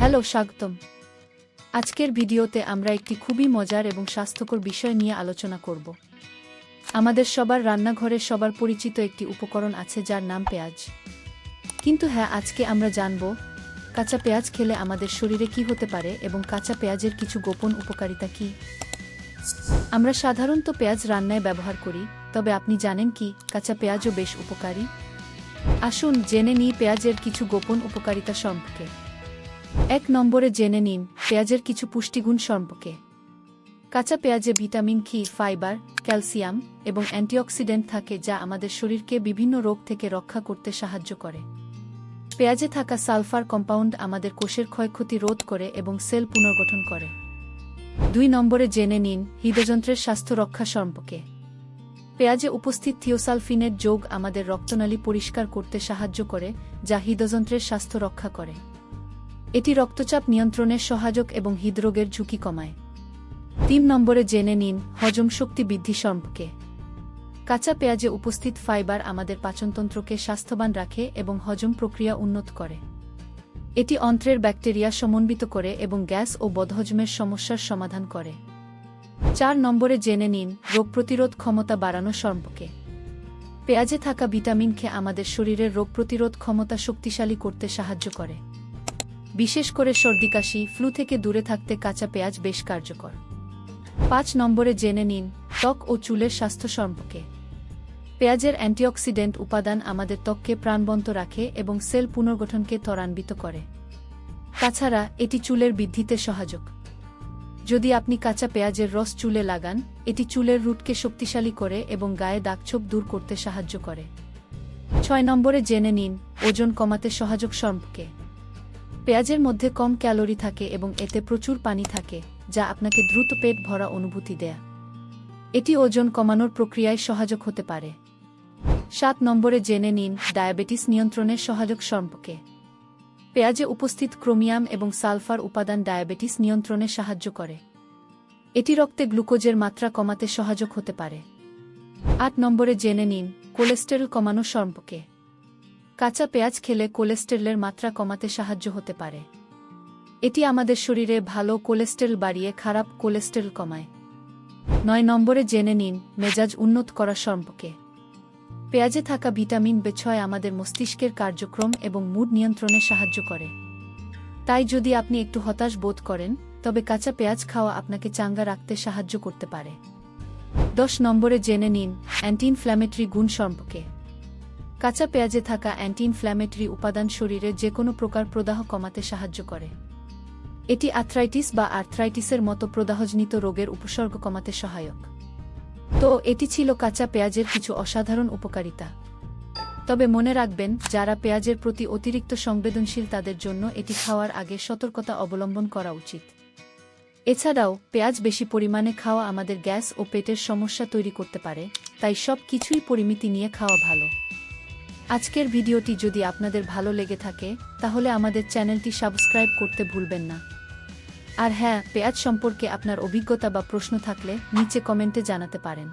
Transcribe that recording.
Hello, স্বাগতম। আজকের ভিডিওতে আমরা একটি খুবই মজার এবং স্বাস্থ্যকর বিষয় নিয়ে আলোচনা করব। আমাদের সবার রান্নাঘরে সবার পরিচিত একটি উপকরণ আছে যার নাম পেঁয়াজ। কিন্তু হ্যাঁ আজকে আমরা জানব কাঁচা পেঁয়াজ খেলে আমাদের শরীরে কি হতে পারে এবং কাঁচা পেঁয়াজের কিছু গোপন উপকারিতা কি? আমরা সাধারণত পেঁয়াজ রান্নায় ব্যবহার করি, তবে আপনি জানেন কি কাঁচা পেঁয়াজও বেশ উপকারী? আসুন জেনে নিই পেঁয়াজের কিছু গোপন উপকারিতা সম্পর্কে। এক নম্বরে জেনে নিন, পেঁয়াজের কিছু পুষ্টিগুণ সম্পর্কে। কাঁচা পেঁয়াজে ভিটামিন, খি, ফাইবার, ক্যালসিয়াম এবং অ্যান্টিঅক্সিডেন্ট থাকে যা আমাদের শরীরকে বিভিন্ন রোগ থেকে রক্ষা করতে সাহায্য করে। পেঁয়াজে থাকা সালফার কম্পাউন্ড আমাদের কোষের ক্ষয়ক্ষতি রোধ করে এবং সেল পুনর্গঠন করে। দুই নম্বরে জেনে নিন, হৃদযন্ত্রের স্বাস্থ্য রক্ষা সম্পর্কে। পেঁয়াজে উপস্থিত থিওসালফিনের যোগ আমাদের রক্তনালী পরিষ্কার করতে সাহায্য করে, যা হৃদযন্ত্রের স্বাস্থ্য রক্ষা করে। এটি রক্তচাপ নিয়ন্ত্রণে সহায়ক এবং হৃদরোগের ঝুঁকি কমায়। তিন নম্বরে জেনে নিন হজম শক্তি বৃদ্ধি সম্পর্কে। কাঁচা পেঁয়াজে উপস্থিত ফাইবার আমাদের পাচনতন্ত্রকে স্বাস্থ্যবান রাখে এবং হজম প্রক্রিয়া উন্নত করে। এটি অন্ত্রের ব্যাকটেরিয়া সমন্বিত করে এবং গ্যাস ও বদহজমের সমস্যার সমাধান করে। চার নম্বরে জেনে নিন রোগ প্রতিরোধ ক্ষমতা বাড়ানো সম্পর্কে। পেঁয়াজে থাকা ভিটামিন খেয়ে আমাদের শরীরের রোগ প্রতিরোধ ক্ষমতা শক্তিশালী করতে সাহায্য করে। বিশেষ করে সর্দি কাশি, ফ্লু থেকে দূরে থাকতে কাঁচা পেঁয়াজ বেশ কার্যকর। পাঁচ নম্বরে জেনে নিন, ত্বক ও চুলের স্বাস্থ্য সম্পর্কে। পেঁয়াজের অ্যান্টিঅক্সিডেন্ট উপাদান আমাদের ত্বককে প্রাণবন্ত রাখে এবং সেল পুনর্গঠনকে ত্বরান্বিত করে। তাছাড়া, এটি চুলের বৃদ্ধিতে সহায়ক। যদি আপনি কাঁচা পেঁয়াজের রস চুলে লাগান, এটি চুলের রুটকে শক্তিশালী করে এবং গায়ে দাগছোপ দূর করতে সাহায্য করে। ছয় নম্বরে জেনে নিন, ওজন কমাতে সহায়ক সম্পর্কে। পেঁয়াজের মধ্যে কম ক্যালোরি থাকে এবং এতে প্রচুর পানি থাকে, যা আপনাকে দ্রুত পেট ভরা অনুভূতি দেয়া। এটি ওজন কমানোর প্রক্রিয়ায় সহায়ক হতে পারে। সাত নম্বরে জেনে নিন, ডায়াবেটিস নিয়ন্ত্রণের সহায়ক সম্পর্কে। পেঁয়াজে উপস্থিত ক্রোমিয়াম এবং সালফার উপাদান ডায়াবেটিস নিয়ন্ত্রণে সাহায্য করে। এটি রক্তে গ্লুকোজের মাত্রা কমাতে সহায়ক হতে পারে। আট নম্বরে জেনে নিন, কোলেস্টেরল কমানো সম্পর্কে। কাঁচা পেঁয়াজ খেলে কোলেস্টেরলের মাত্রা কমাতে সাহায্য হতে পারে। এটি আমাদের শরীরে ভালো কোলেস্টেরল বাড়িয়ে খারাপ কোলেস্টেরল কমায়। নয় নম্বরে জেনে নিন, মেজাজ উন্নত করা সম্পর্কে। পেঁয়াজে থাকা ভিটামিন বে ছয় আমাদের মস্তিষ্কের কার্যক্রম এবং মুড নিয়ন্ত্রণে সাহায্য করে। তাই যদি আপনি একটু হতাশ বোধ করেন, তবে কাঁচা পেঁয়াজ খাওয়া আপনাকে চাঙ্গা রাখতে সাহায্য করতে পারে। দশ নম্বরে জেনে নিন অ্যান্টি ইনফ্ল্যামেটরি গুণ সম্পর্কে। কাঁচা পেঁয়াজে থাকা অ্যান্টি ইনফ্ল্যামেটরি উপাদান শরীরে যে কোনো প্রকার প্রদাহ কমাতে সাহায্য করে। এটি আর্থ্রাইটিস বা আর্থ্রাইটিসের মতো প্রদাহজনিত রোগের উপসর্গ কমাতে সহায়ক। তো, এটি ছিল কাঁচা পেঁয়াজের কিছু অসাধারণ উপকারিতা। তবে মনে রাখবেন, যারা পেঁয়াজের প্রতি অতিরিক্ত সংবেদনশীল তাদের জন্য এটি খাওয়ার আগে সতর্কতা অবলম্বন করা উচিত। এছাড়াও, পেঁয়াজ বেশি পরিমাণে খাওয়া আমাদের গ্যাস ও পেটের সমস্যা তৈরি করতে পারে, তাই সব কিছুই পরিমিতি নিয়ে খাওয়া ভালো। আজকের ভিডিওটি যদি আপনাদের ভালো লেগে থাকে, তাহলে আমাদের চ্যানেলটি সাবস্ক্রাইব করতে ভুলবেন না। আর হ্যাঁ পেঁয়াজ সম্পর্কে আপনার অভিজ্ঞতা বা প্রশ্ন থাকলে নিচে কমেন্টে জানাতে পারেন।